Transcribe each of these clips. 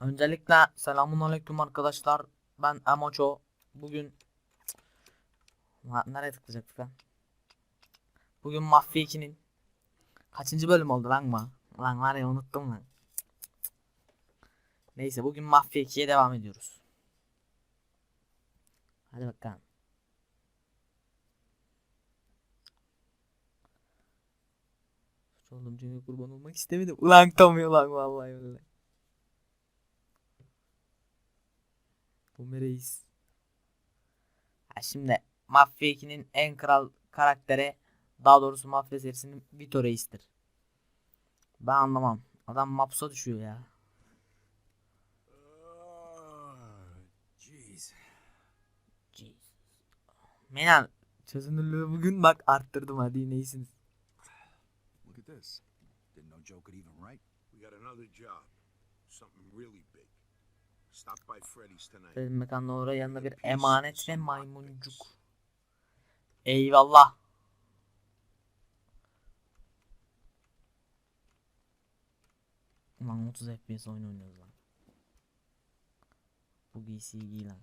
Öncelikle selamun aleyküm arkadaşlar. Ben Emoço. Bugün Ha, nereye tıklayacaktık lan? Bugün Mafya 2'nin kaçıncı bölüm oldu lan mı? Lan var ya unuttum lan. Neyse bugün Mafya 2'ye devam ediyoruz. Hadi bakalım. Suç oldum çünkü kurban olmak istemedim. Ulan tamıyor lan vallahi öyle. Reis. Ha şimdi Mafya 2'nin en kral karakteri daha doğrusu Mafya serisinin Vito Reis'tir. Ben anlamam. Adam mapsa düşüyor ya. Jeez. Jesus. Menan çözünürlüğü bugün bak arttırdım hadi yine iyisiniz. Look at this. Didn't know Joe could even write. We got another job. Something really mekanla oraya yanında bir emanet ve maymuncuk. Eyvallah. Ulan 30 FPS oyun oynuyoruz lan. Bu giysiyi giy lan.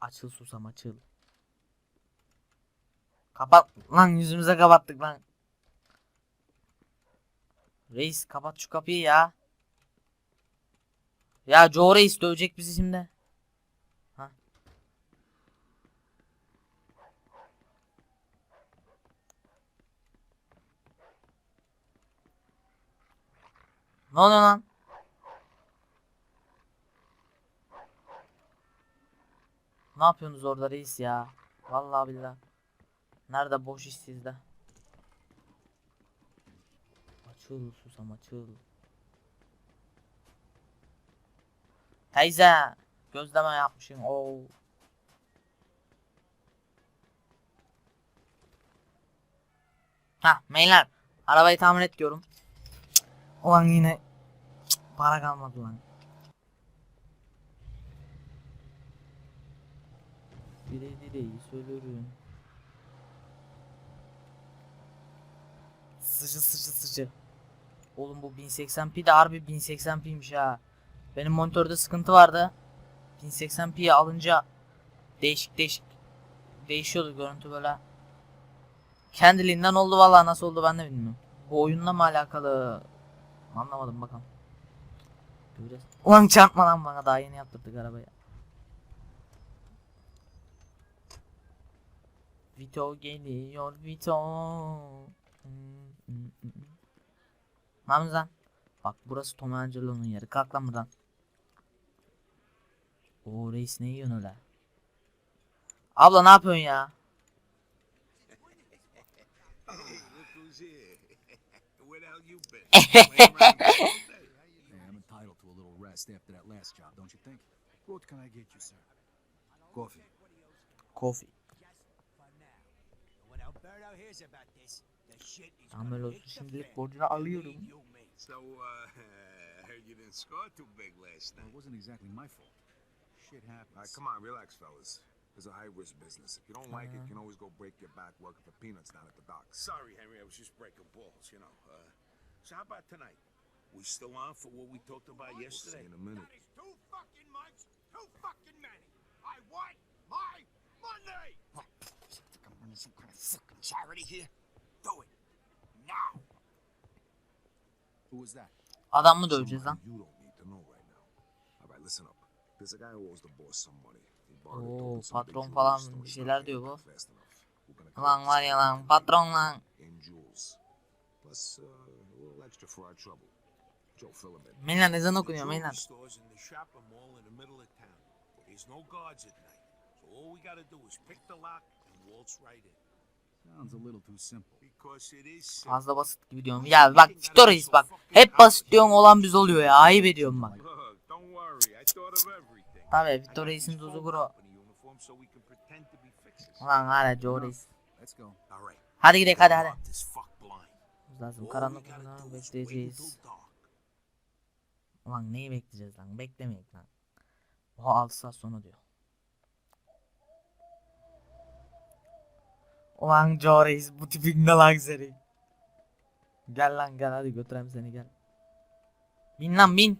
Açıl susam açıl. Kapat lan yüzümüze kapattık lan. Reis kapat şu kapıyı ya. Ya Joe Reis dövecek bizi şimdi. Ha. Ne oluyor lan? Ne yapıyorsunuz orada reis ya? Vallahi billahi. Nerede boş iş sizde? Açıl susam açıl. Teyze gözleme yapmışsın. Oo. Ha meyler arabayı tamir et diyorum. Cık, Ulan yine cık, para kalmadı lan. Bire direği söylerim. Sıcı sıcı sıcı. Oğlum bu 1080p de harbi 1080p'ymiş ha. Benim monitörde sıkıntı vardı. 1080p'ye alınca değişik değişik değişiyordu görüntü böyle. Kendiliğinden oldu vallahi nasıl oldu ben de bilmiyorum. Bu oyunla mı alakalı? Anlamadım bakalım. Ulan çarpma lan bana daha yeni yaptırdık arabayı. Vito geliyor Vito. Hmm, hmm, hmm. Lan? Bak burası Tom Angelo'nun yeri. Kalk lan buradan. Oo reis ne yiyorsun öyle? Abla ne yapıyorsun ya? Hey, look who's here. Where the hell you been? Playing around all day. Hey, I'm entitled to a little rest after that last job, don't you think? What can I get you, sir? Coffee. Coffee. Hit olsun the şimdilik borcunu alıyorum. So, uh, I heard you didn't score too big last night. it wasn't exactly my fault. Shit happens. All right, come on, relax, fellas. It's a high risk business. If you don't like it, you can always go break your back working for peanuts down at the docks. Sorry, Henry, I was just breaking balls, you know. Uh, so, how about tonight? We still on for what we talked about yesterday? in a minute. That is too fucking much, too fucking many. I want my money. What? You think I'm running some kind of fucking charity here? Do it now. Who was that? Adam mı döveceğiz lan? Somebody You don't need to know right now. All right, listen up. Oo, patron falan bir şeyler diyor bu. Lan var ya lan patron lan. uh. Meylan ezan okunuyor town. There's no guards at night. So all we gotta do is pick the lock and waltz right in. Fazla basit gibi diyorum. Ya bak Vito Reis bak. Hep basit diyorsun olan biz oluyor ya. Ayıp ediyorum bak. Look, don't worry. I thought of everything. Tabii I Vito got Reis'in fixers. Ulan hala Joe Reis. Hadi gidelim hadi hadi. Lazım karanlık bekleyeceğiz. Ulan neyi bekleyeceğiz lan? Beklemeyek lan. Oha 6 saat sonra diyor. Ulan Joe Reis bu tipin ne lan seni? Gel lan gel hadi götüreyim seni gel. Bin lan bin.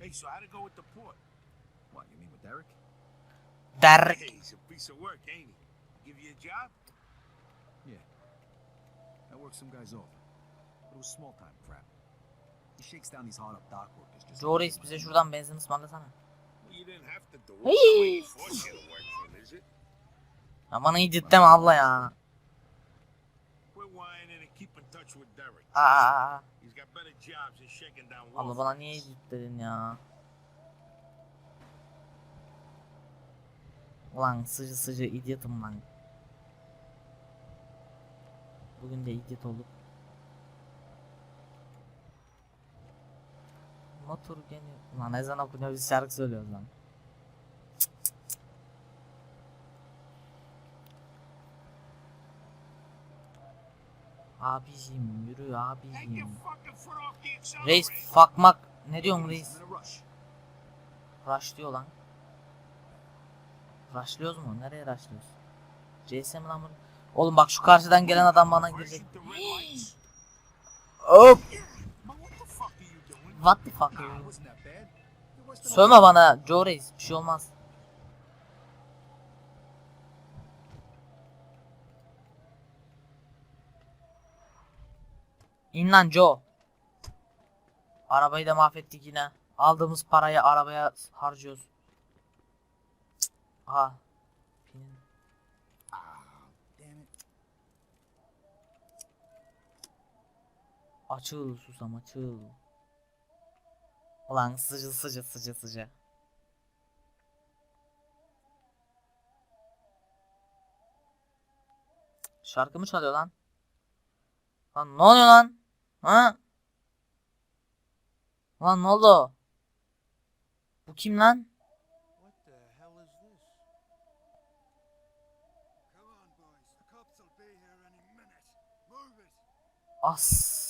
Hey, so how'd it go with the port? What, you mean with Derek? Der. Hey, he's a piece of work, ain't he? Give you a job? Yeah. I worked some guys over. But it was small time crap. He shakes down these hard up dock workers just Joe Reis bize şuradan benzin ısmarlasana. Hey. Ya bana iyi deme abla ya. Aa. Abla bana niye dedin ya. Ulan sıcı sıcı idiotum lan. Bugün de idiot olduk. Motor gene... Lan ezan okunuyor biz şarkı söylüyoruz lan. Abiciğim yürü accelerator. Reis fakmak ne diyorsun reis? Rush. Lan. Rushlıyoruz mu? Nereye rushlıyoruz? CS mi lan bu? Oğlum bak şu karşıdan gelen adam bana girecek. Hop! Man, what the fuck are you doing? What the fuck? Sövme bana Joe Reis. Bir şey olmaz. İn lan Joe. Arabayı da mahvettik yine. Aldığımız parayı arabaya harcıyoruz. Aha. Açıl susam açıl. Ulan sıcı sıcı sıcı sıcı. Şarkı mı çalıyor lan? Lan ne oluyor lan? Ha? Lan ne oldu? Bu kim lan? What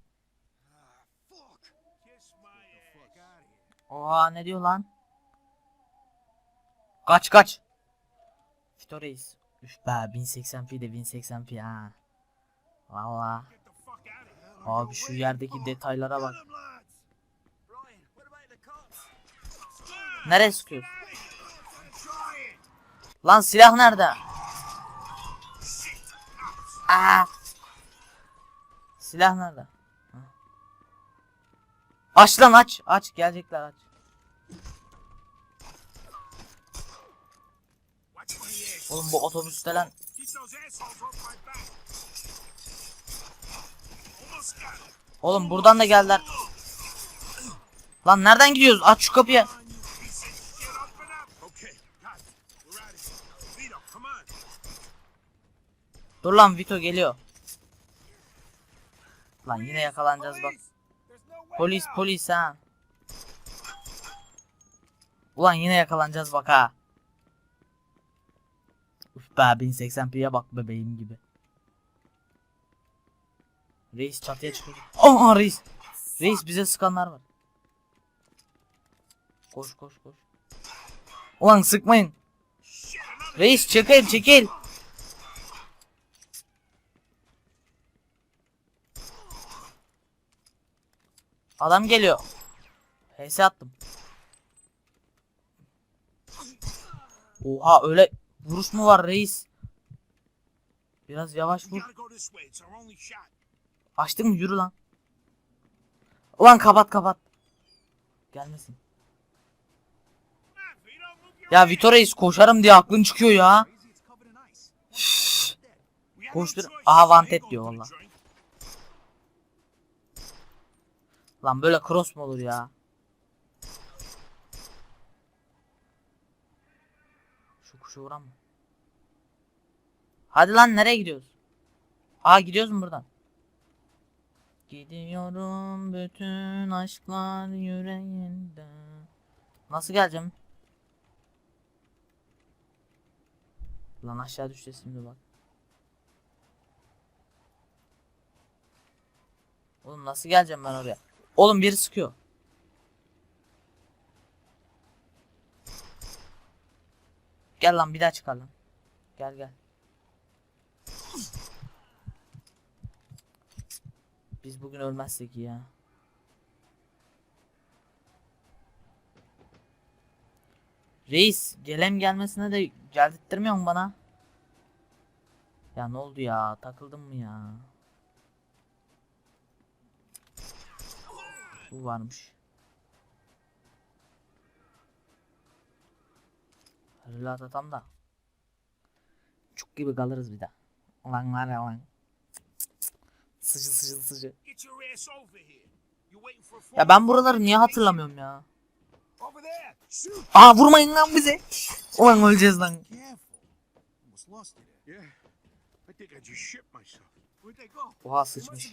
Oha ne diyor lan? Kaç kaç. Fito Reis. Üf be 1080p de 1080p ha. Valla. Abi şu yerdeki detaylara bak. Nereye sıkıyor? Lan silah nerede? Aa. Silah nerede? Aç lan aç. Aç gelecekler aç. Oğlum bu otobüste lan. Oğlum buradan da geldiler. Lan nereden gidiyoruz? Aç şu kapıyı. Dur lan Vito geliyor. Lan yine yakalanacağız bak. Polis polis ha. Ulan yine yakalanacağız bak ha. Uf be 1080p'ye bak bebeğim gibi. Reis çatıya çıkıyor. Aa reis. Reis bize sıkanlar var. Koş koş koş. Ulan sıkmayın. Reis çekil çekil. Adam geliyor. HS attım. Oha öyle vuruş mu var reis? Biraz yavaş vur. Açtın mı yürü lan. Ulan kapat kapat. Gelmesin. Ya ass. Vito reis koşarım diye aklın çıkıyor ya. Koştur-. Aha, going diyor valla. Lan böyle cross mu olur ya? Şu kuşu vuran mı? Hadi lan nereye gidiyoruz? Aa gidiyoruz mu buradan? Gidiyorum bütün aşklar yüreğinde. Nasıl geleceğim? Lan aşağı düşeceğiz şimdi bak. Oğlum nasıl geleceğim ben oraya? Oğlum biri sıkıyor. Gel lan bir daha çıkar lan. Gel gel. Biz bugün ölmezsek ya. Reis gelem gelmesine de geldirttirmiyor mu bana? Ya ne oldu ya? Takıldım mı ya? Bu varmış. Relat atam da. Çok gibi kalırız bir. Ulan var ya lan. Sıcı sıcı sıcı. Ya ben buraları niye hatırlamıyorum ya? Aa vurmayın lan bize. Ulan öleceğiz lan. Oha sıçmış.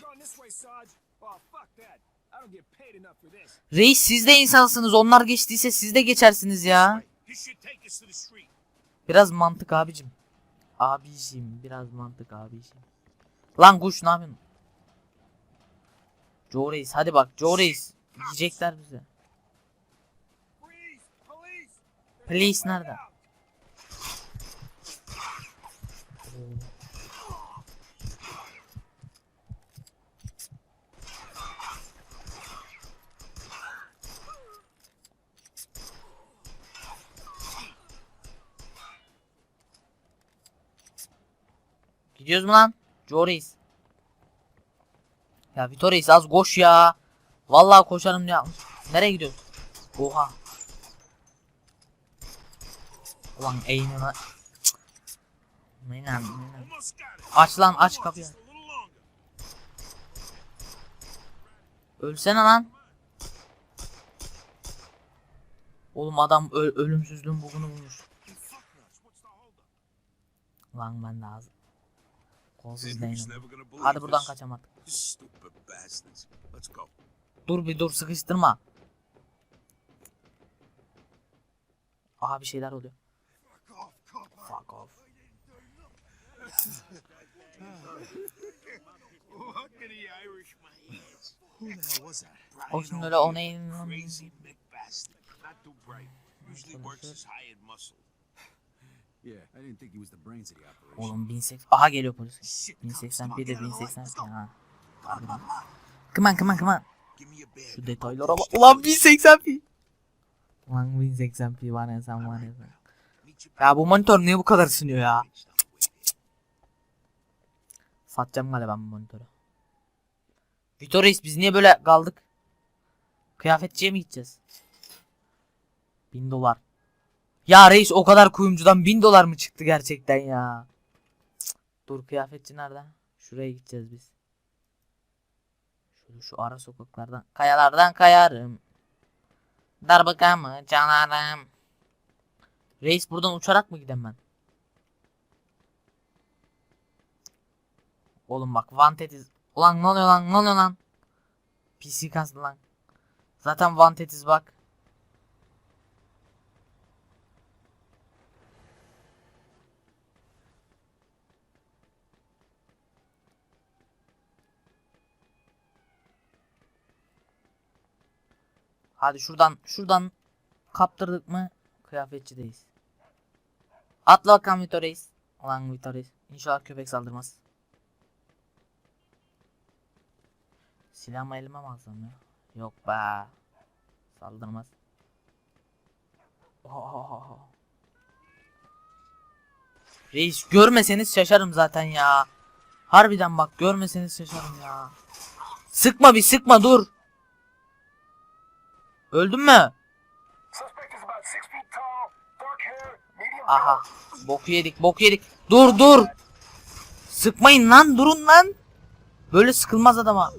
Reis siz de insansınız. Onlar geçtiyse siz de geçersiniz ya. Biraz mantık abicim. Abicim biraz mantık abicim. Lan kuş ne yapıyorsun? Joe Reis hadi bak Joe Reis. Yiyecekler bize. Spread nerede? Gidiyoruz mu lan? Joe Reis. Ya Vito Reis az koş ya. Vallahi koşarım ya. Nereye gidiyoruz? Oha. Ulan neyden. Almost got it. Aç lan aç kapıyı. Ölsene lan. Oğlum adam ö- ölümsüzlüğün bugunu bulmuş. Lan ben de gonna believe Hadi buradan kaçamadık. Dur bir dur sıkıştırma. Aha bir şeyler oluyor. Fuck off. O şimdi öyle o neyin Oğlum 1080 Aha geliyor polis. Shit, 1080p de come on, get out of the way. 1080p ha. Harbiden. Kıman kıman kıman. Give me a bag. Şu detaylara bak. Ulan 1080p. Ulan 1080p var ya sen var ya sen. Ya bu monitör niye bu kadar ısınıyor ya? Satacağım galiba ben bu monitörü. Vito Reis biz niye böyle kaldık? Kıyafetçiye mi gideceğiz? 1000 dolar. Ya reis o kadar kuyumcudan 1000 dolar mı çıktı gerçekten ya? Dur kıyafetçi nerede? Şuraya gideceğiz biz. Şu ara sokaklardan. Kayalardan kayarım. Darbukamı canarım. Reis buradan uçarak mı gidem ben? Oğlum bak vantetiz. Ulan ne oluyor lan ne oluyor lan? PC kastı lan. Zaten vantetiz bak. Hadi şuradan şuradan kaptırdık mı kıyafetçideyiz. Atla bakalım Vito Reis. Ulan Vito Reis. İnşallah köpek saldırmaz. Silahımı elime mi alsam ya? Yok be. Saldırmaz. Ohohoho. Reis görmeseniz şaşarım zaten ya. Harbiden bak görmeseniz şaşarım ya. Sıkma bir sıkma dur. Hair, medium Aha. Boku yedik boku yedik. Dur dur. Sıkmayın lan durun lan. Böyle sıkılmaz adama.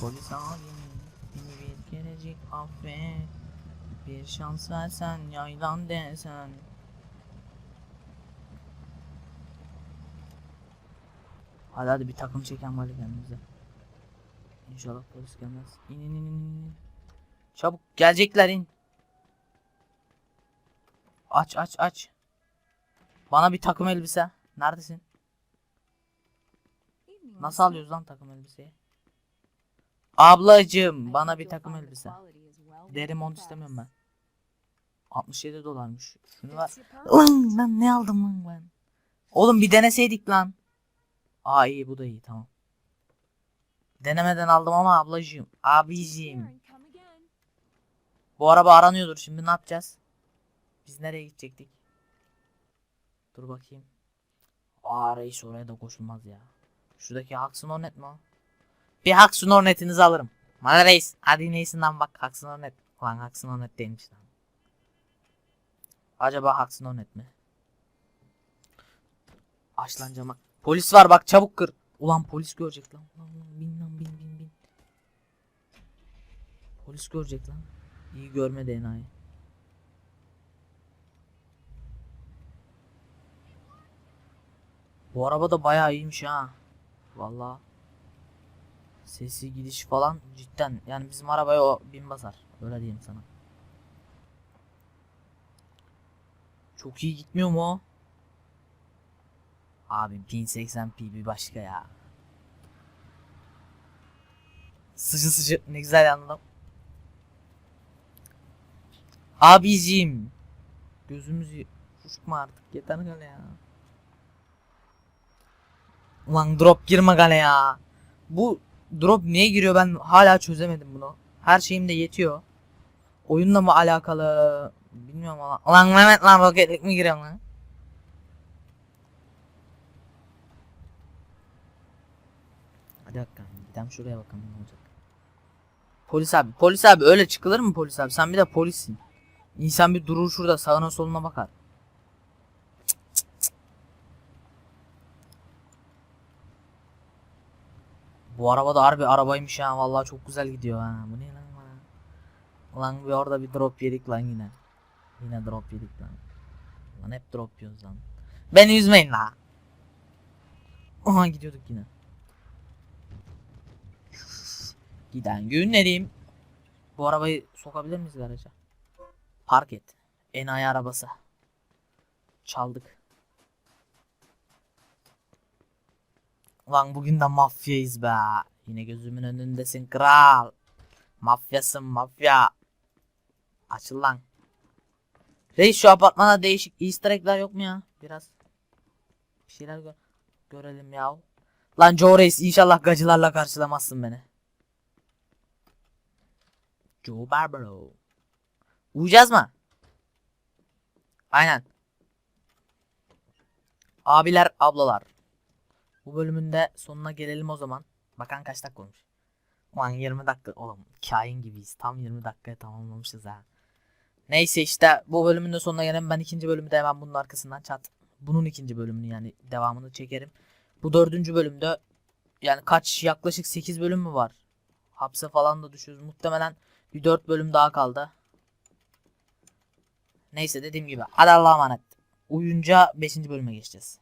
Polis abi beni bir kerecik affet. Bir şans versen yaylan desen. Hadi hadi bir takım çeken var kendimize. İnşallah polis gelmez. İn in in in, in. Çabuk gelecekler in. Aç aç aç. Bana bir takım elbise. Neredesin? Nasıl alıyoruz lan takım elbiseyi? Ablacığım bana bir takım elbise. Deri mont istemiyorum ben. 67 dolarmış. Şunu ver. Lan lan ne aldım lan ben? Oğlum bir deneseydik lan. Aa iyi bu da iyi tamam. Denemeden aldım ama ablacığım. Abiciğim. Bu araba aranıyordur şimdi ne yapacağız? Biz nereye gidecektik? Dur bakayım. Aa reis oraya da koşulmaz ya. Şuradaki Haksın Hornet mi o? Bir Haksın Hornet'inizi alırım. Bana reis. Hadi neysinden bak Haksın Hornet. Ulan Haksın Hornet değilmiş lan. Acaba Haksın Hornet mi? Aç lan cama. Polis var bak çabuk kır. Ulan polis görecek lan. Ulan, ulan, bin lan bin bin bin. Polis görecek lan. İyi görmedi enayi. Bu araba da bayağı iyiymiş ha. Vallahi. Sesi gidiş falan cidden. Yani bizim arabaya o bin basar. Öyle diyeyim sana. Çok iyi gitmiyor mu o? Abi 1080p bir başka ya. Sıcı sıcı ne güzel anladım. Abicim. Gözümüzü kuşma artık yeter gale ya. Ulan drop girme gale ya. Bu drop niye giriyor ben hala çözemedim bunu. Her şeyim de yetiyor. Oyunla mı alakalı bilmiyorum ama. Ulan Mehmet lan roketlik mi giriyor lan? Hadi bakalım gidelim şuraya bakalım ne olacak. Polis abi polis abi öyle çıkılır mı polis abi sen bir de polissin. İnsan bir durur şurada sağına soluna bakar. Bu araba da harbi arabaymış ha vallahi çok güzel gidiyor ha. Bu ne lan lan? Ulan bir orada bir drop yedik lan yine. Yine drop yedik lan. Lan hep drop yiyoruz lan. Beni üzmeyin la. Aha gidiyorduk yine. Giden günlerim. Bu arabayı sokabilir miyiz garaja? Park et. Enayi arabası. Çaldık. Ulan bugün de mafyayız be. Yine gözümün önündesin kral. Mafyasın mafya. Açıl lan. Reis şu apartmana değişik easter egg'ler yok mu ya? Biraz. Bir şeyler gö- görelim ya. Lan Joe Reis inşallah gacılarla karşılamazsın beni. Joe Barbaro. Uyuyacağız mı? Aynen. Abiler, ablalar. Bu bölümün de sonuna gelelim o zaman. Bakan kaç dakika olmuş. Ulan 20 dakika. Oğlum kain gibiyiz. Tam 20 dakikaya tamamlamışız ha. Neyse işte bu bölümün de sonuna gelelim. Ben ikinci bölümü de hemen bunun arkasından çat. Bunun ikinci bölümünü yani devamını çekerim. Bu dördüncü bölümde yani kaç yaklaşık 8 bölüm mü var? Hapse falan da düşüyoruz. Muhtemelen bir 4 bölüm daha kaldı. Neyse dediğim gibi. Hadi Allah'a emanet. Uyunca 5. bölüme geçeceğiz.